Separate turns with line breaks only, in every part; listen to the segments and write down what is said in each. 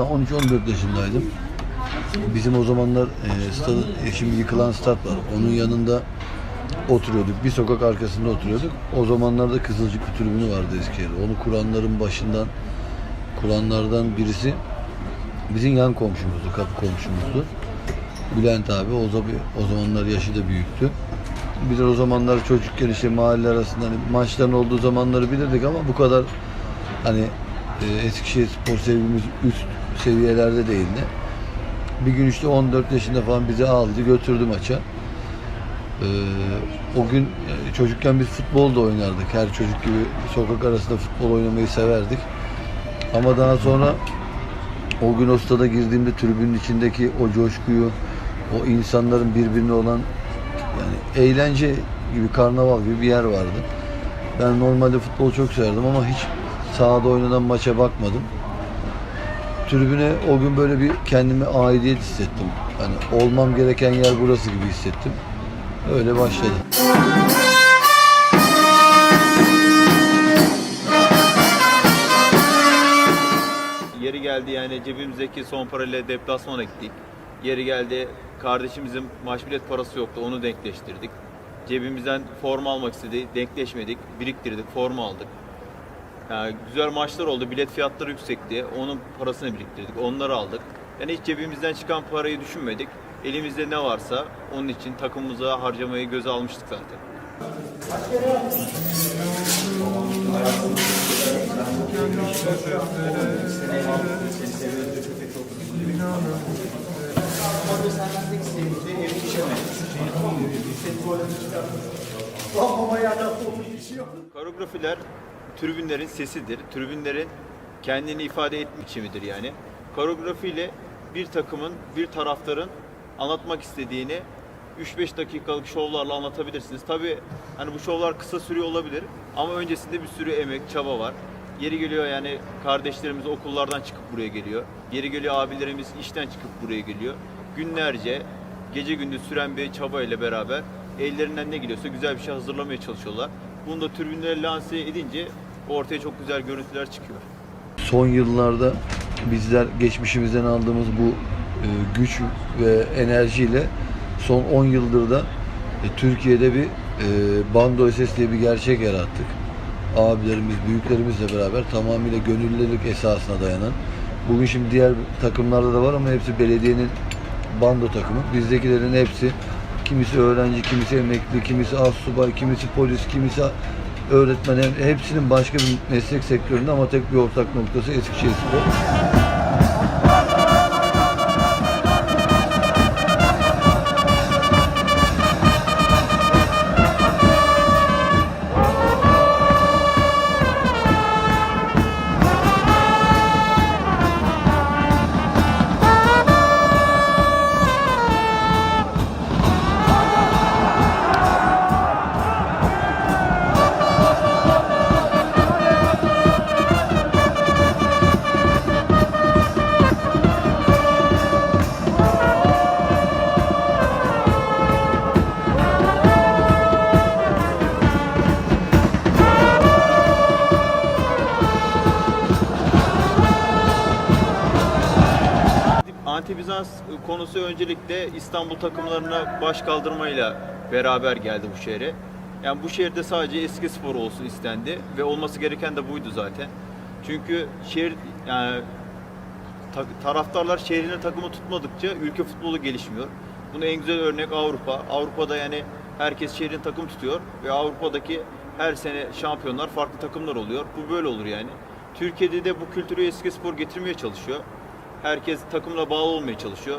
Daha 13-14 yaşındaydım. Bizim o zamanlar e, stadın, e, şimdi yıkılan stat var. Onun yanında oturuyorduk. Bir sokak arkasında oturuyorduk. O zamanlarda Kızılcıklı tribünü vardı Eskişehir'de. Onu kuranların başından kuranlardan birisi bizim yan komşumuzdu, kapı komşumuzdu. Bülent abi o, zaman, o zamanlar yaşı da büyüktü. Biz o zamanlar çocukken işte mahalle arasında hani maçların olduğu zamanları bilirdik ama bu kadar hani e, Eskişehir spor sevgimiz üst seviyelerde değildi. Bir gün işte 14 yaşında falan bizi aldı götürdü maça. Ee, o gün e, çocukken biz futbol da oynardık. Her çocuk gibi sokak arasında futbol oynamayı severdik. Ama daha sonra o gün o stada girdiğimde tribünün içindeki o coşkuyu, o insanların birbirine olan yani eğlence gibi, karnaval gibi bir yer vardı. Ben normalde futbolu çok severdim ama hiç sahada oynanan maça bakmadım. Tribüne o gün böyle bir kendime aidiyet hissettim. Hani olmam gereken yer burası gibi hissettim. Öyle başladı.
Yeri geldi yani cebimizdeki son parayla deplasmana gittik. Yeri geldi kardeşimizin maç bilet parası yoktu onu denkleştirdik. Cebimizden forma almak istedi, denkleşmedik, biriktirdik, forma aldık. Yani güzel maçlar oldu, bilet fiyatları yüksekti, onun parasını biriktirdik, onları aldık. Yani hiç cebimizden çıkan parayı düşünmedik. Elimizde ne varsa onun için takımımıza harcamayı göze almıştık zaten. Koreografiler tribünlerin sesidir. Tribünlerin kendini ifade etme biçimidir yani. Koreografiyle bir takımın, bir taraftarın anlatmak istediğini 3-5 dakikalık şovlarla anlatabilirsiniz. Tabi hani bu şovlar kısa sürüyor olabilir ama öncesinde bir sürü emek, çaba var. Yeri geliyor yani kardeşlerimiz okullardan çıkıp buraya geliyor. Yeri geliyor abilerimiz işten çıkıp buraya geliyor. Günlerce gece gündüz süren bir çaba ile beraber ellerinden ne geliyorsa güzel bir şey hazırlamaya çalışıyorlar. Bunu da tribünlere lanse edince ortaya çok güzel görüntüler çıkıyor.
Son yıllarda bizler geçmişimizden aldığımız bu e, güç ve enerjiyle son 10 yıldır da e, Türkiye'de bir e, bando SS diye bir gerçek yarattık. Abilerimiz, büyüklerimizle beraber tamamıyla gönüllülük esasına dayanan. Bugün şimdi diğer takımlarda da var ama hepsi belediyenin bando takımı. Bizdekilerin hepsi kimisi öğrenci, kimisi emekli, kimisi astsubay, kimisi polis, kimisi öğretmen. Hepsinin başka bir meslek sektöründe ama tek bir ortak noktası Eskişehir Spor.
Anti-Bizans konusu öncelikle İstanbul takımlarına baş kaldırmayla beraber geldi bu şehre. Yani bu şehirde sadece eski spor olsun istendi ve olması gereken de buydu zaten. Çünkü şehir yani ta- taraftarlar şehrine takımı tutmadıkça ülke futbolu gelişmiyor. Bunun en güzel örnek Avrupa. Avrupa'da yani herkes şehrin takım tutuyor ve Avrupa'daki her sene şampiyonlar farklı takımlar oluyor. Bu böyle olur yani. Türkiye'de de bu kültürü eski spor getirmeye çalışıyor. Herkes takımla bağlı olmaya çalışıyor.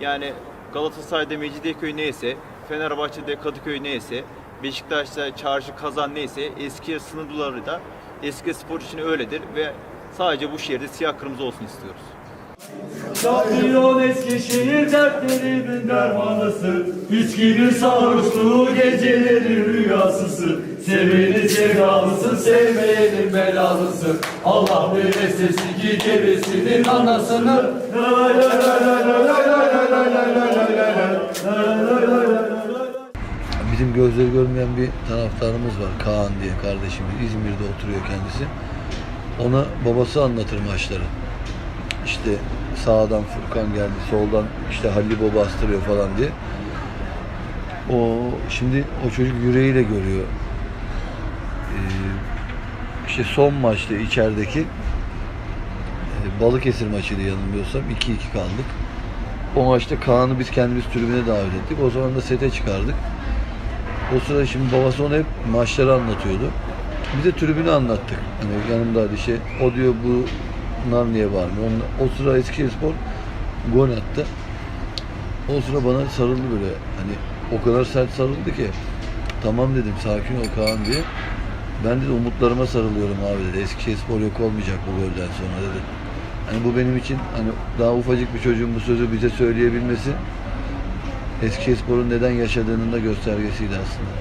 Yani Galatasaray'da Mecidiyeköy neyse, Fenerbahçe'de Kadıköy neyse, Beşiktaş'ta Çarşı Kazan neyse eski sınırları da eski spor için öyledir ve sadece bu şehirde siyah kırmızı olsun istiyoruz.
Şampiyon Eskişehir dertlerimin dermanısı Üsküdür sarhoşluğu geceleri rüyasısı Sevinin sevdalısın, sevmeyenin belalısın. Allah böyle sesli ki gerisinin anasını.
Bizim gözleri görmeyen bir taraftarımız var Kaan diye kardeşimiz. İzmir'de oturuyor kendisi. Ona babası anlatır maçları. İşte sağdan Furkan geldi, soldan işte Halil Baba bastırıyor falan diye. O şimdi o çocuk yüreğiyle görüyor işte son maçta içerideki e, Balıkesir maçıydı yanılmıyorsam 2-2 kaldık. O maçta Kaan'ı biz kendimiz tribüne davet ettik. O zaman da sete çıkardık. O sırada şimdi babası ona hep maçları anlatıyordu. Biz de tribünü anlattık. Hani yanımdaydı işte. O diyor bunlar niye bağırmıyor? Onun- O sıra Eskişehirspor gol attı. O sıra bana sarıldı böyle. Hani o kadar sert sarıldı ki. Tamam dedim sakin ol Kaan diye. Ben de umutlarıma sarılıyorum abi dedi. Eskişehirspor yok olmayacak bu golden sonra dedi. Hani bu benim için hani daha ufacık bir çocuğun bu sözü bize söyleyebilmesi Eskişehirspor'un neden yaşadığının da göstergesiydi aslında.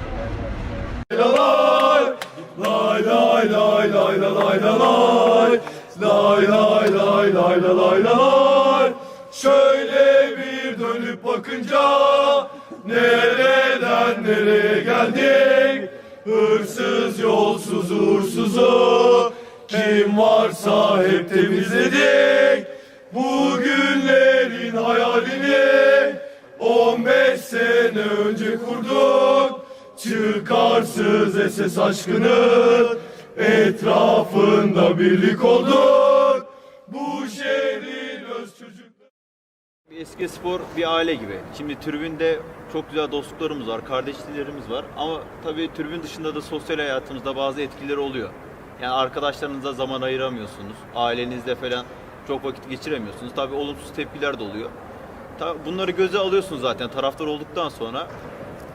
Lay lay lay lay la lay la lay Lay lay lay lay la lay la lay Şöyle bir dönüp bakınca Nereden nereye geldik Hırsız yolsuz uğursuzu. Kim varsa hep temizledik. Bugünlerin hayalini 15 sene önce kurduk. Çıkarsız SS aşkının etrafında birlik olduk.
Eski spor bir aile gibi. Şimdi tribünde çok güzel dostluklarımız var, kardeşliklerimiz var. Ama tabii tribün dışında da sosyal hayatımızda bazı etkileri oluyor. Yani arkadaşlarınıza zaman ayıramıyorsunuz. Ailenizle falan çok vakit geçiremiyorsunuz. Tabii olumsuz tepkiler de oluyor. Bunları göze alıyorsun zaten taraftar olduktan sonra.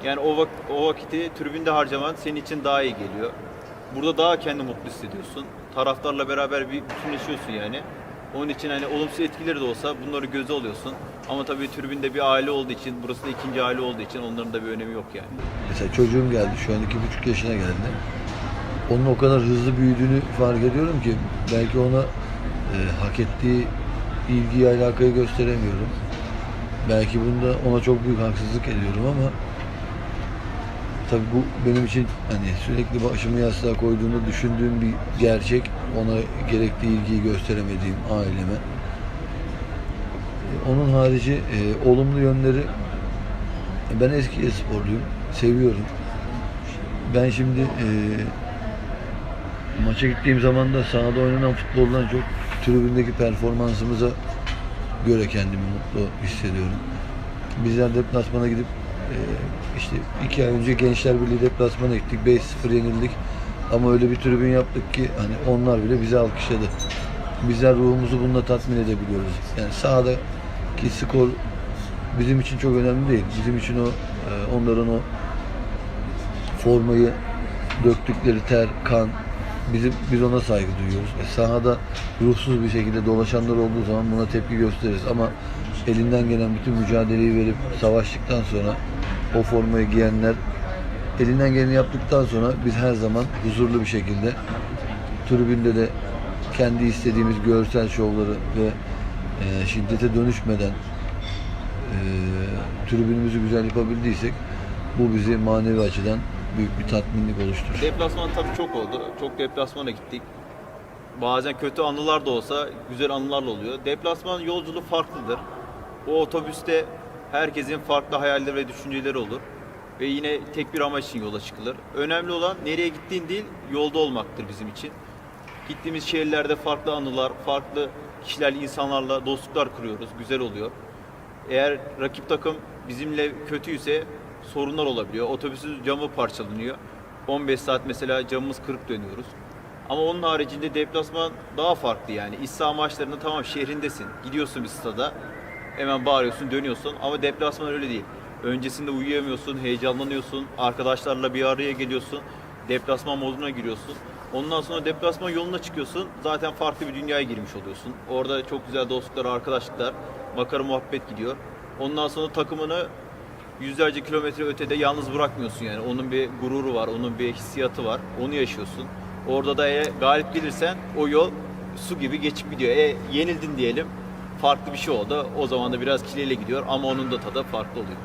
Yani o, vak- o vakiti tribünde harcaman senin için daha iyi geliyor. Burada daha kendi mutlu hissediyorsun. Taraftarla beraber bir bütünleşiyorsun yani. Onun için hani olumsuz etkileri de olsa bunları göze alıyorsun. Ama tabii tribünde bir aile olduğu için, burası da ikinci aile olduğu için onların da bir önemi yok yani.
Mesela çocuğum geldi şu an iki buçuk yaşına geldi. Onun o kadar hızlı büyüdüğünü fark ediyorum ki belki ona e, hak ettiği ilgiyi alakayı gösteremiyorum. Belki bunda ona çok büyük haksızlık ediyorum ama tabii bu benim için hani sürekli başımı yastığa koyduğunu düşündüğüm bir gerçek. Ona gerekli ilgiyi gösteremediğim aileme. E, Onun harici e, olumlu yönleri ben eski sporluyum. Seviyorum. Ben şimdi e, maça gittiğim zaman da sahada oynanan futboldan çok tribündeki performansımıza göre kendimi mutlu hissediyorum. Bizler deplasmana gidip e, işte iki ay önce Gençler Birliği deplasmana gittik. 5-0 yenildik. Ama öyle bir tribün yaptık ki hani onlar bile bizi alkışladı. Bizler ruhumuzu bununla tatmin edebiliyoruz. Yani sahadaki skor bizim için çok önemli değil. Bizim için o e, onların o formayı döktükleri ter, kan bizim biz ona saygı duyuyoruz. E, sahada ruhsuz bir şekilde dolaşanlar olduğu zaman buna tepki gösteririz ama elinden gelen bütün mücadeleyi verip savaştıktan sonra o formayı giyenler elinden geleni yaptıktan sonra biz her zaman huzurlu bir şekilde tribünde de kendi istediğimiz görsel şovları ve e, şiddete dönüşmeden e, tribünümüzü güzel yapabildiysek bu bizi manevi açıdan büyük bir tatminlik oluşturur.
Deplasman tabii çok oldu. Çok deplasmana gittik. Bazen kötü anılar da olsa güzel anılarla oluyor. Deplasman yolculuğu farklıdır. O otobüste herkesin farklı hayalleri ve düşünceleri olur. Ve yine tek bir amaç için yola çıkılır. Önemli olan nereye gittiğin değil, yolda olmaktır bizim için. Gittiğimiz şehirlerde farklı anılar, farklı kişilerle, insanlarla dostluklar kuruyoruz. Güzel oluyor. Eğer rakip takım bizimle kötüyse sorunlar olabiliyor. Otobüsün camı parçalanıyor. 15 saat mesela camımız kırıp dönüyoruz. Ama onun haricinde deplasman daha farklı yani. İç maçlarında tamam şehrindesin. Gidiyorsun bir stada. Hemen bağırıyorsun, dönüyorsun. Ama deplasman öyle değil. Öncesinde uyuyamıyorsun, heyecanlanıyorsun. Arkadaşlarla bir araya geliyorsun. Deplasman moduna giriyorsun. Ondan sonra deplasman yoluna çıkıyorsun. Zaten farklı bir dünyaya girmiş oluyorsun. Orada çok güzel dostluklar, arkadaşlıklar, makara muhabbet gidiyor. Ondan sonra takımını yüzlerce kilometre ötede yalnız bırakmıyorsun yani. Onun bir gururu var, onun bir hissiyatı var. Onu yaşıyorsun. Orada da eğer galip gelirsen o yol su gibi geçip gidiyor. E yenildin diyelim. Farklı bir şey oldu. O zaman da biraz kileyle gidiyor ama onun da tadı farklı oluyor.